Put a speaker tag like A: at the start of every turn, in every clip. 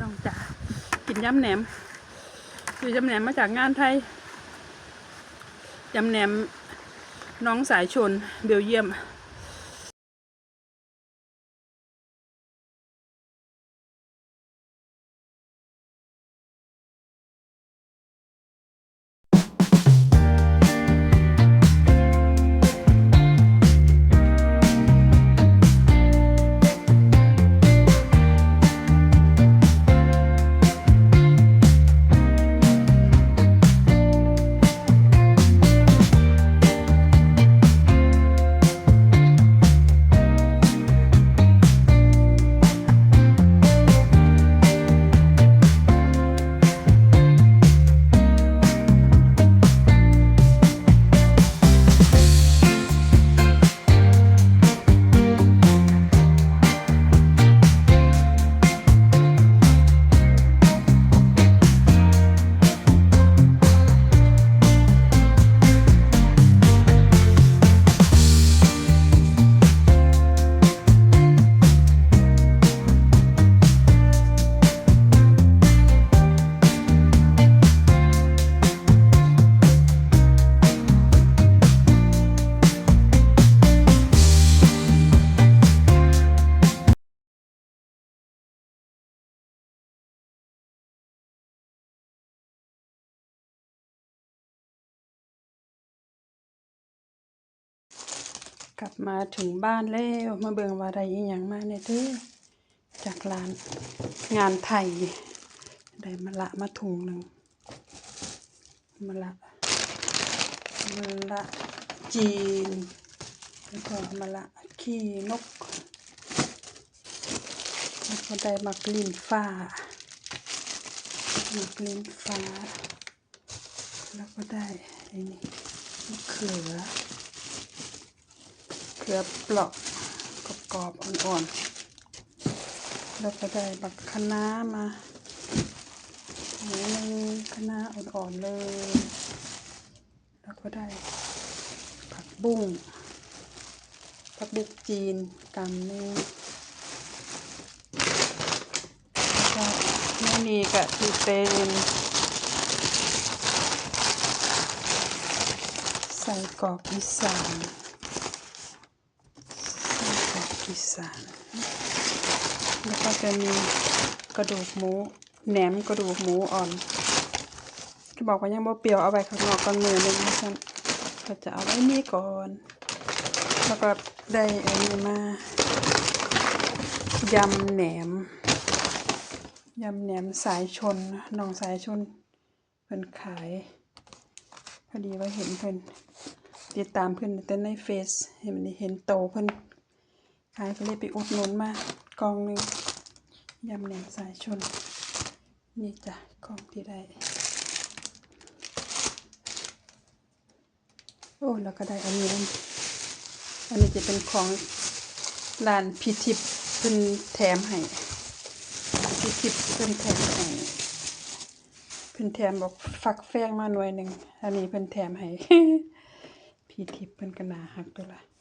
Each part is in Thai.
A: น้องจ๋ากินยำแหนมคือยำแหนมมาจากงานไทยยำแหนมน้องสายชนเบลเยียม กลับมาถึงบ้านแล้วมาเบิงว่าได้อีหยังมาเนี่ยเด้อจากร้านงานไทยได้มะละมาถุงหนึ่งมะละมะละจีนแล้วก็มะละขี้นกแล้วก็ได้มักลินฟ้ามักลินฟ้า แล้วก็ได้ไอ้นี่มะเขือ เกลือเปลอกกรอบๆอ่อนๆ แล้วก็ได้บักคะน้ามาหน่อยหนึงคะน้าอ่อนๆเลย แล้วก็ได้ผักบุ้งผักบุ้งจีนกำหนึงแล้วก็ไม่มีกะที่เป็นใส่กรอกอีสาน อีสาน แล้วก็จะมีกระดูกหมูแหนมกระดูกหมูอ่อนที่บอกว่ายังบ่เปรี้ยวเอาไว้ข้างนอกก่อนมือนึงนะฉันก็จะเอาไว้นี่ก่อน แล้วก็ได้อันนี้มายำแหนมยำแหนมสายชนน้องสายชนเพิ่นขายพอดีว่าเห็นเพิ่นติดตามเพิ่นแต่ในเฟซเห็นเห็นโตเพิ่น ขายก็เลยไปอุดหนุนมากล่องหนึ่งยำแหนมสายชน นี่จ้ะกล่องที่ได้โอ้แล้วก็ได้อันนี้อันนี้จะเป็นของร้านพิทิพย์เพิ่นแถมให้พิทิพย์เพิ่นแถมให้เพิ่นแถมบอกฟักแฟงมาหน่วยหนึ่งอันนี้เพิ่นแถมให้พิทิพย์เพิ่นก็น่าฮักตัวละ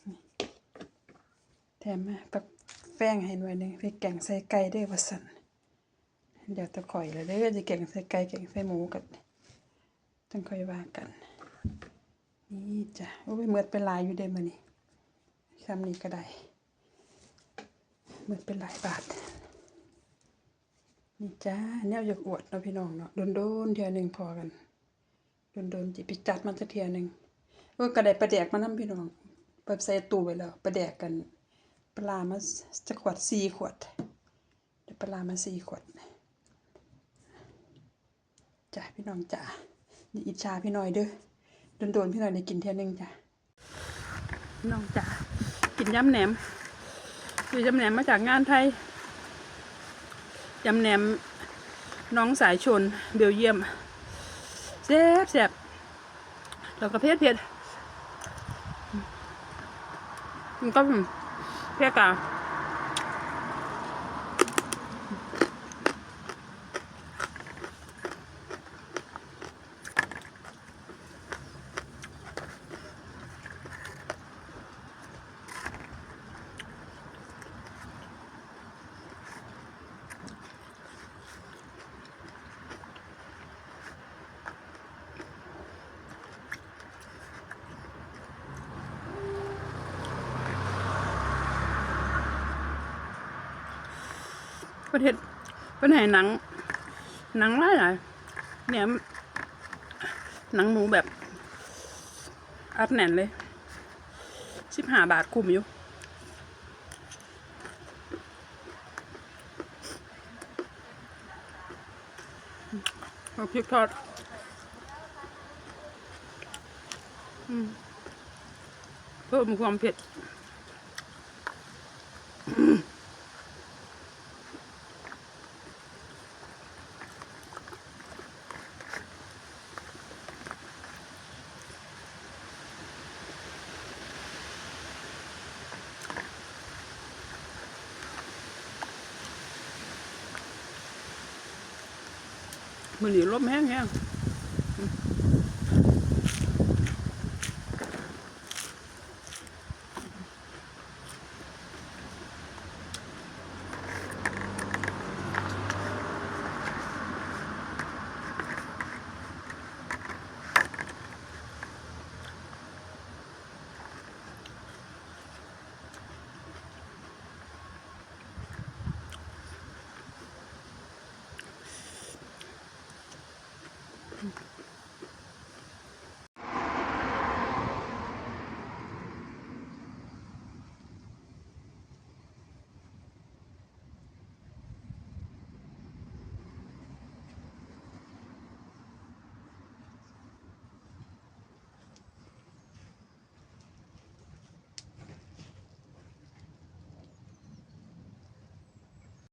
A: แถมมาปักแป้งให้หน่วยหนึ่งไปแกงใส่ไก่ด้วยวสันเดี๋ยวตะข่อยแล้วเด้อจะแกงใส่ไก่แกงใส่หมูกันต้องค่อยว่ากัน นี่จ้ะโอ้ยเมือดเป็นลายอยู่เด้มื้อนี้คำนี้ก็ได้เมือดเป็นหลายบาทนี่จ้าแนวอยากอวดเนาะพี่น้องเนาะโดนๆเทื่อหนึงพอกันโดนๆจิไปจัดมันสักเทื่อหนึงโอ้ก็ได้ประแดกมานำพี่น้องเปิดใส่ตู้ไว้แล้วประแดกกัน ปลามาจะขวดสี่ขวดได้ปลามาสี่ขวดจ้ะพี่น้องจ้ะอย่าอิจฉาพี่หน่อยเด้อโดนๆพี่หน่อยได้กินเท่ยหนึงจ้ะพี่น้องจ้ะกินยำแหนมคือยำแหนมมาจากงานไทยยำแหนมน้องสายชนเบลเยียมแซ่บแซ่บแล้วก็เผ็ดเผ็ดมันก็ เผ็ ประเทศเป็นไหนหนัง หนังหลายหลายเนี่ยหนังหมูแบบอัดแน่นเลยสิบห้าบาทคุ้มอยู่เอาพริกทอดอเพิ่มความเผ็ด มือหนีลมแห้งแห้ง Thank you.